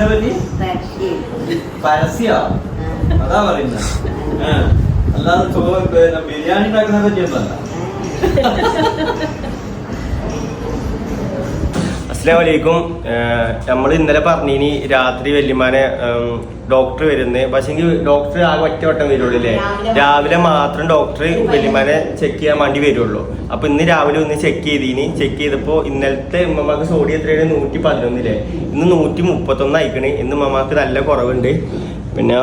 എന്തിനെ പറ്റി? പരസ്യോ. അതാ പറയുന്നത് അല്ലാതെ പിന്നെ ബിരിയാണി ഉണ്ടാക്കുന്ന പറ്റിയൊന്നല്ല അസ്സാം വലൈക്കും നമ്മൾ ഇന്നലെ പറഞ്ഞിനി രാത്രി വല്യമാനെ ഡോക്ടർ വരുന്നത് പക്ഷേ ഡോക്ടർ ആ ഒറ്റ വട്ടം വരുള്ളൂ അല്ലേ രാവിലെ മാത്രം ഡോക്ടർ വലിയമാരെ ചെക്ക് ചെയ്യാൻ വേണ്ടി വരുള്ളൂ. അപ്പൊ ഇന്ന് രാവിലെ ഒന്ന് ചെക്ക് ചെയ്തിനി. ചെക്ക് ചെയ്തപ്പോ ഇന്നലത്തെ ഉമ്മമാക്ക് സോഡി എത്രയാണ്? നൂറ്റി പതിനൊന്നില്ലേ? ഇന്ന് നൂറ്റി മുപ്പത്തൊന്ന് അയക്കണേ ഇന്ന് ഉമ്മമാക്ക് നല്ല കുറവുണ്ട്. പിന്നെ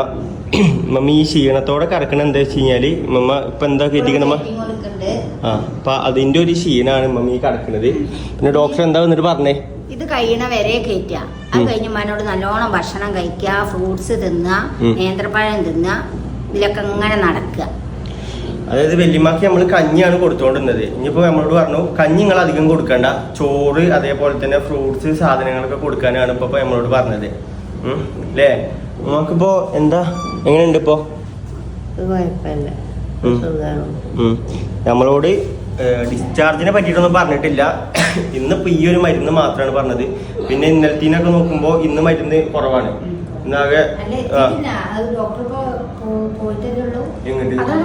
മമ്മ ഈ ക്ഷീണത്തോടെ കിടക്കണ എന്താ വെച്ച് കഴിഞ്ഞാൽ മമ്മ ഇപ്പൊ എന്താ കരുതിക്കണമ്മ ആ അപ്പൊ അതിന്റെ ഒരു ക്ഷീണാണ് മമ്മി ഈ കറക്കണത്. പിന്നെ ഡോക്ടർ എന്താ വന്നിട്ട് പറഞ്ഞേ? ഇത് കഴിയണ വരെ കയറ്റുക അത്. കഴിഞ്ഞ് മനോട് നല്ലോണം ഭക്ഷണം കഴിക്കുക ഫ്രൂട്ട്സ് തിന്നുക. നേന്ത്രപ്പഴം തിന്നുക ഇതിലൊക്കെ ഇങ്ങനെ നടക്കുക അതായത് വെല്ലിമാക്ക് നമ്മൾ കഞ്ഞിയാണ് കൊടുത്തോണ്ടിരുന്നത്. ഇനിയിപ്പോ നമ്മളോട് പറഞ്ഞു കഞ്ഞി നിങ്ങൾ അധികം കൊടുക്കണ്ട. ചോറ് അതേപോലെ തന്നെ ഫ്രൂട്ട്സ് സാധനങ്ങളൊക്കെ കൊടുക്കാനാണ് ഇപ്പൊ നമ്മളോട് പറഞ്ഞത്. അല്ലേ നമുക്കിപ്പോ എന്താ? എങ്ങനെയുണ്ട് ഇപ്പോ? നമ്മളോട് ഡിസ്ചാർജിനെ പറ്റിയിട്ടൊന്നും പറഞ്ഞിട്ടില്ല. ഇന്നിപ്പോ ഈ ഒരു മരുന്ന് മാത്രമാണ് പറഞ്ഞത്. പിന്നെ ഇന്നലത്തീനൊക്കെ നോക്കുമ്പോ ഇന്ന് മരുന്ന് കുറവാണ്. ഇന്നാകെ അല്ല ആ? അതാണ്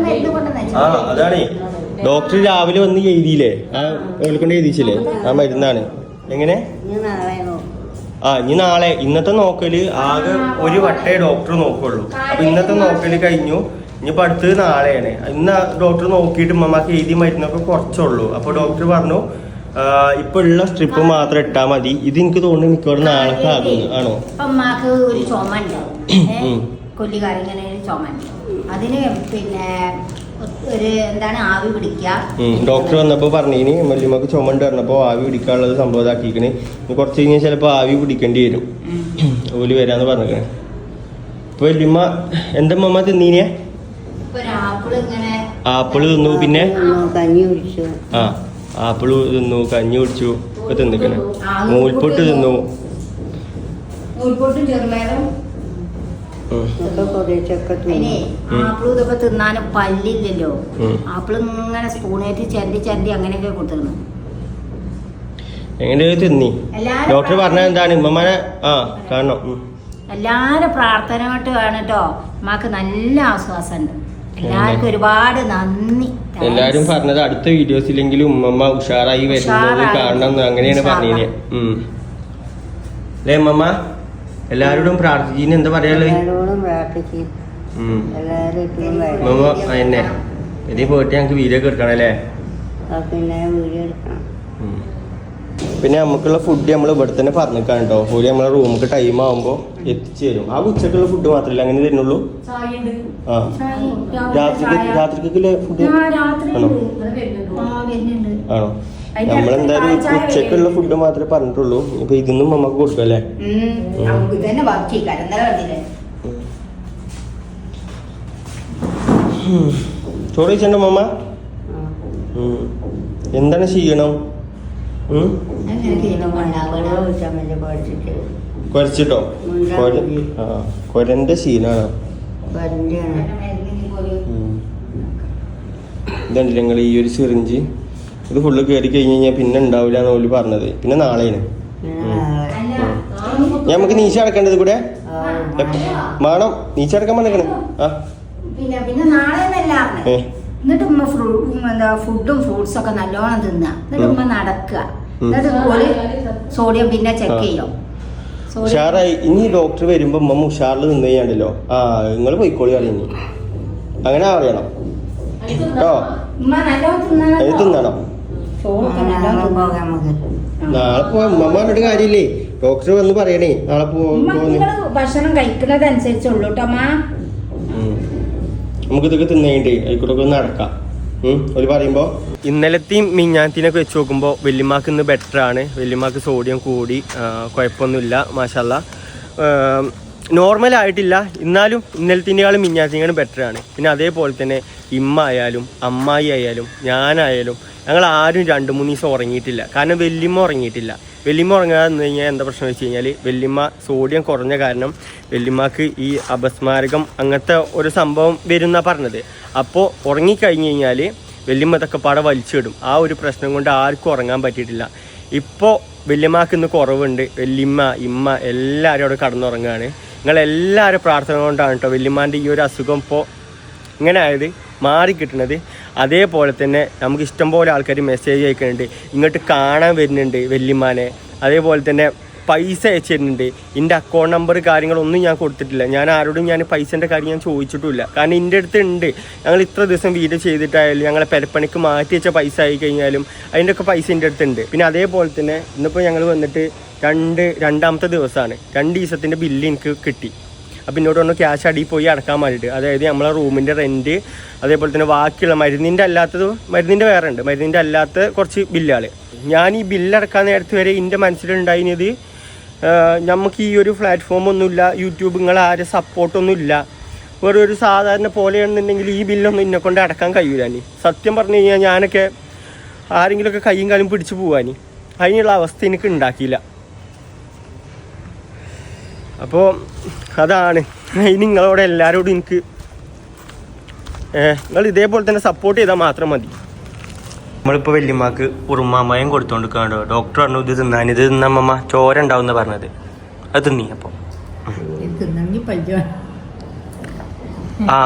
ആ അതാണ്. ഡോക്ടർ രാവിലെ വന്ന് എഴുതിയില്ലേ? ആ ഓൾക്കൊണ്ട് എഴുതിച്ചില്ലേ? ആ മരുന്നാണ്. എങ്ങനെ? ആ ഇനി നാളെ. ഇന്നത്തെ നോക്കൽ ആകെ ഒരു വട്ടേ ഡോക്ടർ നോക്കുള്ളൂ. അപ്പൊ ഇന്നത്തെ നോക്കൽ കഴിഞ്ഞു. ഇനിയിപ്പോ അടുത്തത് നാളെയാണ്. ഇന്ന് ഡോക്ടർ നോക്കിയിട്ട് ഉമ്മമാക്ക് എഴുതി മരുന്നൊക്കെ കുറച്ചുള്ളൂ. അപ്പൊ ഡോക്ടർ പറഞ്ഞു ഇപ്പോൾ ഇപ്പൊ ഉള്ള സ്ട്രിപ്പ് മാത്രം ഇട്ടാ മതി. ഇത് എനിക്ക് തോന്നുന്നു മിക്കവാറും നാളെ ആകുന്നു. ആണോ? ഒരു ചുമ ഒരു അതിന് പിന്നെ ഒരു എന്താണ് ആവി പിടിക്കുക. ഡോക്ടർ വന്നപ്പോ പറഞ്ഞിനി മല്ലിമക്ക് ചുമണ്ട് പറഞ്ഞപ്പോ ആവി പിടിക്കാനുള്ളത് സംഭവം ഇതാക്കിക്കണ്. കുറച്ച് കഴിഞ്ഞാൽ ചിലപ്പോ ആവി പിടിക്കേണ്ടി വരും. ഓൽ വരാന്ന് പറഞ്ഞേ ഇപ്പൊ വല്യമ്മ എന്റെ മമ്മ തിന്നീനെ ഇപ്പൊ ഒരു ആപ്പിൾ ഇങ്ങനെ ആപ്പിൾ തിന്നു പിന്നെ? കഞ്ഞി കുടിച്ചു. ആ ആപ്പിൾ തിന്നു കഞ്ഞി കുടിച്ചു ഇപ്പൊ തിന്നിക്കണേ. നൂൽപൊട്ട് തിന്നു. നൂൽപ്പൊട്ടും ചെറുപയറും. ആപ്പിളും ഇതൊക്കെ തിന്നാനും പല്ലില്ലല്ലോ. ആപ്പിൾ ഇങ്ങനെ സ്പൂണേറ്റ് ചരണ്ടി ചരണ്ടി അങ്ങനെയൊക്കെ കൊടുത്തിരുന്നു. എങ്ങനെ തിന്നി? എല്ലാരും ഡോക്ടർ പറഞ്ഞ എന്താണ്? ഉമ്മമാനെ ആ കാണണം. എല്ലാരും പ്രാർത്ഥന കൊണ്ട് കേട്ടോ അമ്മയ്ക്ക് നല്ല ആശ്വാസമുണ്ട്. എല്ലാവർക്കും ഒരുപാട് നന്ദി. എല്ലാരും പറഞ്ഞത് അടുത്ത വീഡിയോസിലെങ്കിലും ഉമ്മമ്മ ഉഷാറായി വരുന്നത്. കാണണം അങ്ങനെയാണ് പറഞ്ഞത് അല്ലെ ഉം. അല്ലേ ഉമ്മമ്മ? എല്ലാരോടും പ്രാർത്ഥിച്ചു എന്താ പറയാനുള്ളത് ഉമ്മമ്മ എന്നെ ഇതിൽ പോയിട്ട് ഞങ്ങൾക്ക് വീഡിയോ ഒക്കെ എടുക്കണം അല്ലേ? പിന്നെ വീഡിയോ എടുക്കണം. പിന്നെ നമുക്കുള്ള ഫുഡ് നമ്മൾ ഇവിടെ തന്നെ പറഞ്ഞിരിക്കാണ് കേട്ടോ ഒരു നമ്മളെ റൂമിക്ക് ടൈം ആകുമ്പോൾ എത്തിച്ചു തരും. ആ ഉച്ചക്കുള്ള ഫുഡ് മാത്രമല്ല അങ്ങനെ തരുന്നുള്ളൂ? ആ. രാത്രിക്ക് രാത്രിക്കുള്ള ഫുഡ് ആണോ? വരുന്നുണ്ട്. ആണോ? നമ്മളെന്തായാലും ഉച്ചക്കുള്ള ഫുഡ് മാത്രമേ പറഞ്ഞിട്ടുള്ളൂ. ഇപ്പൊ ഇതൊന്നും നമുക്ക് കൊടുക്കും അല്ലേ? ചോറ് കഴിച്ചോ മമ്മ എന്താണ് ചെയ്യണം? കുരച്ചിട്ടോ? കുരന്റെ ശീലാണ്. ഇതുണ്ട് ഞങ്ങൾ ഈ ഒരു സിറിഞ്ച്. ഇത് ഫുള്ള് കയറി കഴിഞ്ഞ് കഴിഞ്ഞാൽ പിന്നെ ഉണ്ടാവില്ല എന്ന് ഓൽ പറഞ്ഞത്. പിന്നെ നാളെയാണ്. നമുക്ക് നീച്ച അടക്കേണ്ടത് കൂടെ വേണം നീച്ച അടക്കാൻ പറഞ്ഞേ ആ. പിന്നെ പിന്നെ നാളെ എന്നിട്ട് ഉമ്മ ഫുഡും ഫ്രൂട്ട്സും ഒക്കെ നല്ലോണം തിന്നുക എന്നിട്ട്. ഉമ്മ നടക്കുക. എന്നിട്ട് ഓൽ സോഡിയം പിന്നെ ചെക്ക്. ചെയ്യും. ഉഷാറായി. ഇനി ഡോക്ടർ വരുമ്പോ മമ്മ ഉഷാറിൽ നിന്ന് കഴിഞ്ഞാണ്ടല്ലോ. ആ നിങ്ങൾ പോയിക്കോളി അറിയുന്നു അങ്ങനെ അറിയണം. കേട്ടോ അത് തിന്നണം. നാളെ പോവാ ഉമ്മ പറഞ്ഞിട്ട് കാര്യമില്ലേ? ഡോക്ടർ വന്ന് പറയണേ. നാളെ പോ ഉമ്മ ഭക്ഷണം കഴിക്കുന്നത് അനുസരിച്ചുള്ളൂ കേട്ടോ. നമുക്ക് ഇതൊക്കെ തിന്നേണ്ടേ ആയിക്കോട്ടൊക്കെ ഒന്ന് നടക്കാം. പറയുമ്പോ? ഇന്നലത്തെയും മിഞ്ഞാത്തിനൊക്കെ വെച്ച് നോക്കുമ്പോൾ വെല്ലുമാക്ക് ഇന്ന് ബെറ്റർ ആണ്. വെല്ലുമാക്ക് സോഡിയം കൂടി കുഴപ്പമൊന്നുമില്ല മാഷല്ല. നോർമൽ ആയിട്ടില്ല. എന്നാലും ഇന്നലത്തിനേക്കാളും മിഞ്ഞാത്തിനേക്കാളും ബെറ്റർ ആണ്. പിന്നെ അതേപോലെ തന്നെ ഇമ്മ ആയാലും അമ്മായി ആയാലും ഞാനായാലും ഞങ്ങൾ ആരും രണ്ട് മൂന്ന് ദിവസം ഉറങ്ങിയിട്ടില്ല. കാരണം വെല്ലുമ്മ ഉറങ്ങിയിട്ടില്ല. വല്യമ്മ ഉറങ്ങാതെ നിന്ന് കഴിഞ്ഞാൽ എന്താ പ്രശ്നം വെച്ച് കഴിഞ്ഞാൽ വെല്ലിമ്മ സോഡിയം കുറഞ്ഞ കാരണം വെല്ലിമ്മക്ക് ഈ അപസ്മാരകം അങ്ങനത്തെ ഒരു സംഭവം വരുന്ന പറഞ്ഞത്. അപ്പോൾ ഉറങ്ങിക്കഴിഞ്ഞ് കഴിഞ്ഞാൽ വെല്ലിമ്മ ഇതൊക്കെ പാടെ വലിച്ചിടും ആ ഒരു പ്രശ്നം കൊണ്ട് ആർക്കും ഉറങ്ങാൻ പറ്റിയിട്ടില്ല. ഇപ്പോൾ വെല്ലിമ്മക്ക് ഇന്ന് കുറവുണ്ട്. വെല്ലിമ്മ ഇമ്മ എല്ലാവരും അവിടെ കടന്നുറങ്ങുകയാണ് നിങ്ങളെല്ലാവരും പ്രാർത്ഥന കൊണ്ടാണ് കേട്ടോ വെല്ലിമ്മാന്റെ ഈ ഒരു അസുഖം ഇപ്പോൾ ഇങ്ങനെ ആയത്. മാറി കിട്ടുന്നത് അതേപോലെ തന്നെ നമുക്ക് ഇഷ്ടംപോലെ ആൾക്കാർ മെസ്സേജ് അയക്കുന്നുണ്ട്. ഇങ്ങോട്ട് കാണാൻ വരുന്നുണ്ട് വല്യമാനെ അതേപോലെ തന്നെ പൈസ അയച്ചു തരുന്നുണ്ട് എന്റെ അക്കൗണ്ട് നമ്പർ കാര്യങ്ങളൊന്നും ഞാൻ കൊടുത്തിട്ടില്ല. ഞാൻ ആരോടും ഞാൻ പൈസേന്റെ കാര്യം ഞാൻ ചോദിച്ചിട്ടില്ല കാരണം എന്റെ അടുത്ത് ഉണ്ട് ഞങ്ങൾ ഇത്ര ദിവസം വീഡിയോ ചെയ്തിട്ടായാലും ഞങ്ങളെ പെരപ്പണിക്ക് മാറ്റി വെച്ച പൈസ ആയി കഴിഞ്ഞാലും അതിന്റെ ഒക്കെ പൈസ എന്റെ അടുത്തുണ്ട്. പിന്നെ അതേപോലെ തന്നെ ഇന്നിപ്പോൾ ഞങ്ങൾ വന്നിട്ട് രണ്ട് രണ്ടാമത്തെ ദിവസമാണ് രണ്ട് ദിവസത്തിന്റെ ബില്ല് എനിക്ക് കിട്ടി. അപ്പം ഇന്നോട്ട് പറഞ്ഞു ക്യാഷ് അടി പോയി അടക്കാൻ വേണ്ടിയിട്ട് അതായത് നമ്മളെ റൂമിന്റെ റെന്റ് അതേപോലെ തന്നെ ബാക്കിയുള്ള മരുന്നിന്റെ അല്ലാത്തത് മരുന്നിന്റെ വേറെ ഉണ്ട്. മരുന്നിന്റെ അല്ലാത്ത കുറച്ച് ബില്ലുകൾ ഞാൻ ഈ ബില്ല് അടക്കാൻ നേരത്ത് വരെ എന്റെ മനസ്സിലുണ്ടായിരുന്നത് നമുക്ക് ഈ ഒരു പ്ലാറ്റ്ഫോം ഒന്നുമില്ല യൂട്യൂബ് നിങ്ങൾ ആരെ സപ്പോർട്ടൊന്നും ഇല്ല വെറും ഒരു സാധാരണ പോലെയാണെന്നുണ്ടെങ്കിൽ ഈ ബില്ലൊന്നും എന്നെ കൊണ്ട് അടക്കാൻ കഴിയൂല സത്യം പറഞ്ഞു കഴിഞ്ഞാൽ ഞാനൊക്കെ ആരെങ്കിലുമൊക്കെ കൈയും കാലും പിടിച്ചു പോവാനി. അതിനുള്ള അവസ്ഥ എനിക്ക് ഉണ്ടാക്കിയില്ല. അപ്പോൾ അതാണ് ഇനി നിങ്ങളോട് എല്ലാവരോടും എനിക്ക് നിങ്ങൾ ഇതേപോലെ തന്നെ സപ്പോർട്ട് ചെയ്താൽ മാത്രം മതി. നമ്മളിപ്പോൾ വല്യമ്മക്ക് ഉറുമാമയം കൊടുത്തോണ്ടിരിക്കാണ്ടോ ഡോക്ടർ പറഞ്ഞു ഇത് തിന്നാൻ ഇത് തിന്നമ്മ ചോര ഉണ്ടാവുന്ന പറഞ്ഞത്. അത് തിന്നി അപ്പോൾ ആ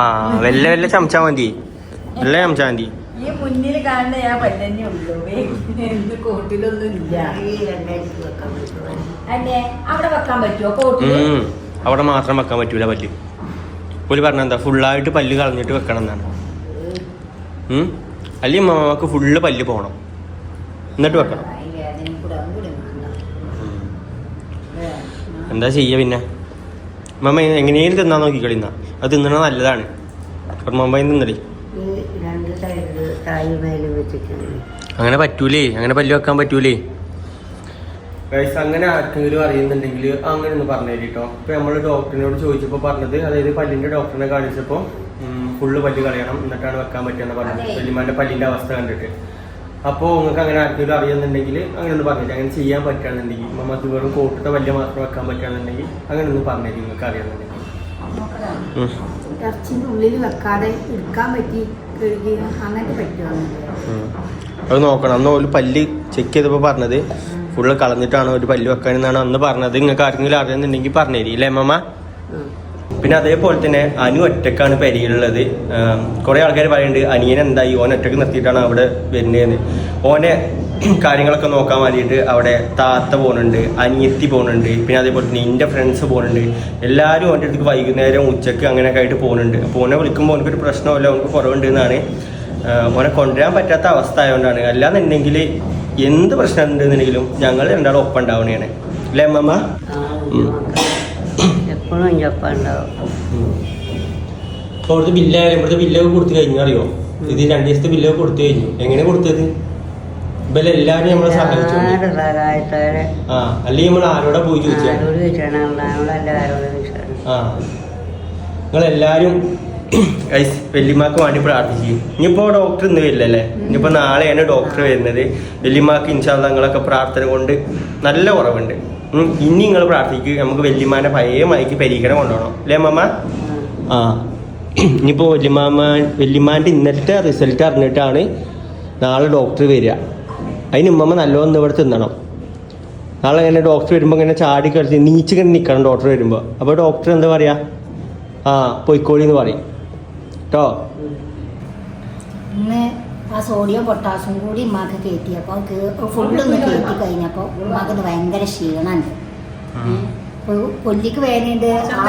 വെല്ല വെല്ല ചമച്ചാ മതി. വെല്ല ചമച്ചാ മതി. ഈ മുന്നിൽ കാണുന്ന ഞാൻ പല്ലന്നെ ഉള്ളൂ. എന്ത് കോട്ടിലൊന്നും ഇല്ല. അല്ലേ അവിടെ വെക്കാൻ പറ്റുമോ കോട്ടിൽ അവിടെ മാത്രം വെക്കാൻ പറ്റൂല പല്ല്. പുലി പറഞ്ഞെന്താ ഫുള്ളായിട്ട് പല്ല് കളഞ്ഞിട്ട് വെക്കണം എന്നാണ് അല്ലെ അല്ലെങ്കിൽ മാമാക്ക് ഫുള്ള് പല്ല് പോകണം എന്നിട്ട് വെക്കണം. എന്താ ചെയ്യുക പിന്നെ? മമ്മ എങ്ങനെയും തിന്നാൻ നോക്കിക്കളിന്നാ അത് തിന്നണ നല്ലതാണ്. മമ്മയും തിന്നടി അങ്ങനെ പറ്റൂലേ അങ്ങനെ പല്ല് വെക്കാൻ പറ്റൂലേ. അങ്ങനെ ആർക്കെങ്കിലും അറിയുന്നുണ്ടെങ്കിൽ അങ്ങനെ ഒന്ന് പറഞ്ഞു കേട്ടോ ഇപ്പൊ നമ്മൾ ഡോക്ടറിനോട് ചോദിച്ചപ്പോൾ പറഞ്ഞത് അതായത് പല്ലിന്റെ ഡോക്ടറിനെ കാണിച്ചപ്പോൾ ഫുള്ള് പല്ല് കളയണം എന്നിട്ടാണ് വെക്കാൻ പറ്റിയെന്ന് പറഞ്ഞത്. പല്ലിമാന്റെ വല്യമാന്റെ പല്ലിന്റെ അവസ്ഥ കണ്ടിട്ട്. അപ്പോൾ നിങ്ങൾക്ക് അങ്ങനെ ആർക്കെങ്കിലും അറിയുന്നുണ്ടെങ്കിൽ അങ്ങനെ ഒന്ന് പറഞ്ഞിട്ട് അങ്ങനെ ചെയ്യാൻ പറ്റുകയാണെന്നുണ്ടെങ്കിൽ മമ്മക്ക് വെറും കോട്ടത്തെ പല്ല് മാത്രം വെക്കാൻ പറ്റുകയാണെന്നുണ്ടെങ്കിൽ അങ്ങനെ ഒന്ന് പറഞ്ഞു നിങ്ങൾക്ക്. ഇറച്ചിന്റെ ഉള്ളിൽ വെക്കാതെ എടുക്കാൻ പറ്റി. അത് നോക്കണം. അന്ന് ഒരു പല്ല് ചെക്ക് ചെയ്തപ്പോൾ പറഞ്ഞത് ഫുള്ള് കളഞ്ഞിട്ടാണ് ഒരു പല്ല് വെക്കാനെന്നാണ് അന്ന് പറഞ്ഞത്. നിങ്ങൾക്ക് ആർക്കെങ്കിലും അറിയുന്നുണ്ടെങ്കിൽ പറഞ്ഞേരി. അല്ലേ അമ്മമ്മ? പിന്നെ അതേപോലെ തന്നെ അനു ഒറ്റക്കാണ് പെരിയിലുള്ളത്. കുറെ ആൾക്കാർ പറയുന്നുണ്ട് അനിയൻ എന്തായി? ഓൻ ഒറ്റയ്ക്ക് നിർത്തിയിട്ടാണ് അവിടെ വരുന്നതെന്ന്? ഓനെ കാര്യങ്ങളൊക്കെ നോക്കാൻ വേണ്ടിയിട്ട് അവിടെ താത്ത പോകുന്നുണ്ട് അനിയത്തി പോകുന്നുണ്ട് പിന്നെ അതേപോലെ തന്നെ എന്റെ ഫ്രണ്ട്സ് പോകുന്നുണ്ട് എല്ലാവരും ഓന്റെ അടുത്തേക്ക് വൈകുന്നേരം ഉച്ചയ്ക്ക് അങ്ങനെയൊക്കെ ആയിട്ട് പോകുന്നുണ്ട് അപ്പോൾ ഓനെ വിളിക്കുമ്പോൾ ഓനക്കൊരു പ്രശ്നമല്ല ഓനക്ക് കുറവുണ്ട് എന്നാണ് ഓനെ കൊണ്ടുവരാൻ പറ്റാത്ത അവസ്ഥ ആയതുകൊണ്ടാണ് അല്ലാന്നുണ്ടെങ്കിൽ എന്ത് പ്രശ്നം ഉണ്ടെന്നുണ്ടെങ്കിലും ഞങ്ങൾ രണ്ടാളും ഒപ്പം ഉണ്ടാവണേണ്. അല്ലേ അമ്മമ്മ? എപ്പോഴും ചപ്പ ഉണ്ടാവും അവിടുത്തെ ബില്ലായാലും ഇവിടുത്തെ ബില്ലൊക്കെ കൊടുത്തു കഴിഞ്ഞു അറിയോ? ഇത് രണ്ട് ദിവസത്തെ ബില്ലൊക്കെ കൊടുത്തു കഴിഞ്ഞു. എങ്ങനെ കൊടുത്തത്? നമ്മളെ സഹായിച്ചു ആ അല്ലെങ്കിൽ നമ്മൾ ആരോടാ പോയി ഗൈസ് വെല്ലിമാക്ക് വേണ്ടി പ്രാർത്ഥിക്കും. ഇനിയിപ്പോൾ ഡോക്ടർ ഇന്ന് വരില്ലല്ലേ? ഇനിയിപ്പോൾ നാളെയാണ് ഡോക്ടർ വരുന്നത്. വെല്ലിമാക്ക് ഇൻഷാല്ല നിങ്ങളൊക്കെ പ്രാർത്ഥന കൊണ്ട് നല്ല കുറവുണ്ട്. ഇനി നിങ്ങൾ പ്രാർത്ഥിക്കുക നമുക്ക് വല്യമ്മാനെ പഴയ മൈക്ക് പരീക്ഷണം കൊണ്ടുപോകണം. അല്ലേ അമ്മ ആ. ഇനിയിപ്പോൾ വല്യമാമ വല്യമ്മാന്റെ ഇന്നത്തെ റിസൾട്ട് അറിഞ്ഞിട്ടാണ് നാളെ ഡോക്ടർ വരിക. അതിന് ഉമ്മമ്മ നല്ലോണം ഇവിടെ തിന്നണം. നാളെ ഇങ്ങനെ ഡോക്ടർ വരുമ്പോൾ ഇങ്ങനെ ചാടി കളിച്ച് നീച്ചിങ്ങനെ നിൽക്കണം ഡോക്ടർ വരുമ്പോൾ അപ്പോൾ ഡോക്ടർ എന്താ പറയുക ആ പൊയ്ക്കോളി എന്ന് പറയും. കേട്ടോ ആ സോഡിയം പൊട്ടാസും കൂടി ഉമ്മാക്ക് കയറ്റിയപ്പോൾ ഫുള്ളൊന്ന് കയറ്റി കഴിഞ്ഞപ്പോൾ ഉമ്മാക്കത് ഭയങ്കര ക്ഷീണമുണ്ട് ഇപ്പൊ കൊല്ലിക്ക് വേദനയുണ്ട്. ആ-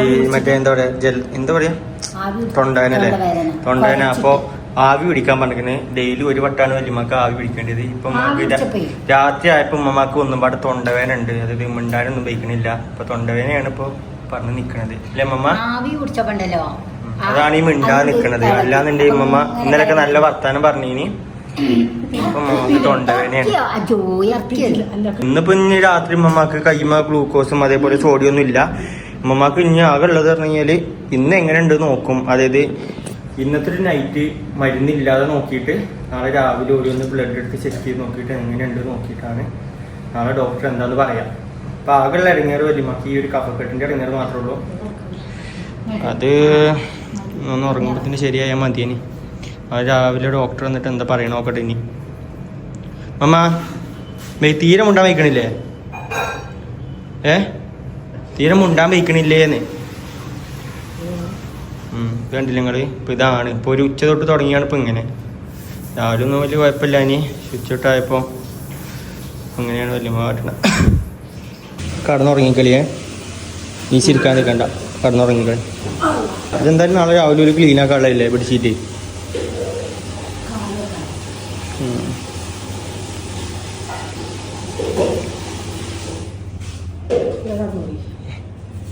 ഈ മറ്റേ എന്താ പറയുക ജൽ എന്താ പറയുക ആവി തൊണ്ടവേനല്ലേ തൊണ്ടവേദന. തൊണ്ടവേന അപ്പോൾ ആവി പിടിക്കാൻ പറഞ്ഞിരിക്കുന്നത് ഡെയിലി ഒരു വട്ടാണ് വല്യമ്മക്ക് ആവി പിടിക്കേണ്ടത്. ഇപ്പൊ ഉമ്മാക്ക്? രാത്രി ആയപ്പോൾ ഉമ്മമാക്ക് ഒന്നും പാടെ തൊണ്ടവേന ഉണ്ട്. അതായത് മിണ്ടാനൊന്നും ഉപയോഗിക്കണില്ല അപ്പൊ തൊണ്ടവേനയാണ് ഇപ്പോൾ പറഞ്ഞു നിൽക്കണത് അല്ലേ അമ്മമ്മ ആവി കുടിച്ചപ്പോണ്ടല്ലോ അതാണ് ഈ മിണ്ടാ നിക്കണത്. അല്ലാന്നുണ്ടെങ്കിൽ ഉമ്മമ്മ ഇന്നലൊക്കെ നല്ല വർത്താനം പറഞ്ഞീനി. ഇന്നിപ്പോ ഇനി രാത്രി ഉമ്മമാക്ക് കൈമ ഗ്ലൂക്കോസും അതേപോലെ സോഡിയം ഒന്നും ഇല്ല ഉമ്മമാക്ക് ഇനി ആകെ ഉള്ളത് പറഞ്ഞു കഴിഞ്ഞാൽ ഇന്ന് എങ്ങനെ ഉണ്ട് നോക്കും. അതായത് ഇന്നത്തെ ഒരു നൈറ്റ് മരുന്നില്ലാതെ നോക്കിയിട്ട് നാളെ രാവിലെ ഓടി ഒന്ന് ബ്ലഡ് എടുത്ത് ചെക്ക് ചെയ്ത് നോക്കിയിട്ട് എങ്ങനെയുണ്ട് നോക്കിയിട്ടാണ് നാളെ ഡോക്ടർ എന്താന്ന് പറയാം. അപ്പൊ ആകെയുള്ള ഇറങ്ങിയത് വലിയമാക്ക് ഈ ഒരു കഫക്കെട്ടിന്റെ ഇറങ്ങിയത് മാത്രമേ ഉള്ളൂ. അത് ഒന്ന് ഉറങ്ങുമ്പത്തിന് ശരിയായാൽ മതിയേനി. അത് രാവിലെ ഡോക്ടർ വന്നിട്ട് എന്താ പറയണ നോക്കട്ടെ ഇനി. മമ്മ തീരെ മുണ്ടാൻ വയ്ക്കണില്ലേ? ഏ? തീരെ മുണ്ടാൻ വയ്ക്കണില്ലേന്ന്. കണ്ടില്ല നിങ്ങൾ? ഇപ്പൊ ഇതാണ്. ഇപ്പൊ ഒരു ഉച്ച തൊട്ട് തുടങ്ങിയാണ് ഇപ്പൊ ഇങ്ങനെ. രാവിലെ ഒന്നും വലിയ കുഴപ്പമില്ല ഇനി. സ്വിച്ച് ഉച്ചോട്ടായപ്പോ അങ്ങനെയാണ് വലിയ മാറ്റണം കടന്നുറങ്ങിക്കളിയേ നീ ചിരിക്കാൻ നിൽക്കണ്ട. കടന്നുറങ്ങിക്കളി അതെന്തായാലും നാളെ രാവിലെ ഒരു ക്ലീൻ ആക്കാനുള്ളതല്ലേ.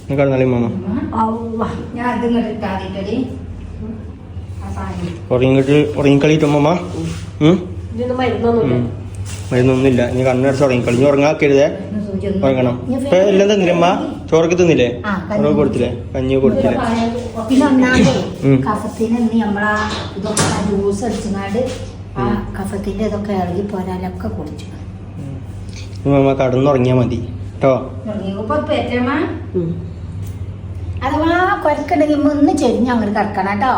നീ കടന്നാളി മാമ ഉറങ്ങിട്ട് മാമ മരുന്നൊന്നുമില്ല. ഇനി നീ കണ്ണടച്ച് ഉറങ്ങിക്കളി. നീ ഉറങ്ങാക്കരുതേ. ഉറങ്ങണം. ഇപ്പൊ എല്ലാം തന്നില്ലേ അമ്മ ചോറൊക്കെ തിന്നില്ലേ? ചോറൊക്കെ കൊടുത്തില്ലേ? കഞ്ഞി കൊടുത്തില്ലേ? പിന്നെ ഒന്നാമത് ഉം. കഫത്തിന് നമ്മളാ ഇതൊക്കെ ജ്യൂസ് അടിച്ചങ്ങാണ്ട് ആ കഫത്തിന്റെ ഇതൊക്കെ ഇളകി പോരാലൊക്കെ കുടിച്ചു. അമ്മ മാമ കടന്നുറങ്ങിയാ മതി. കേട്ടോ അഥവാ കൊരക്കണ്ടെങ്കിൽ ഒന്ന് ചെരിഞ്ഞ് അങ്ങോട്ട് കിടക്കണം കേട്ടോ.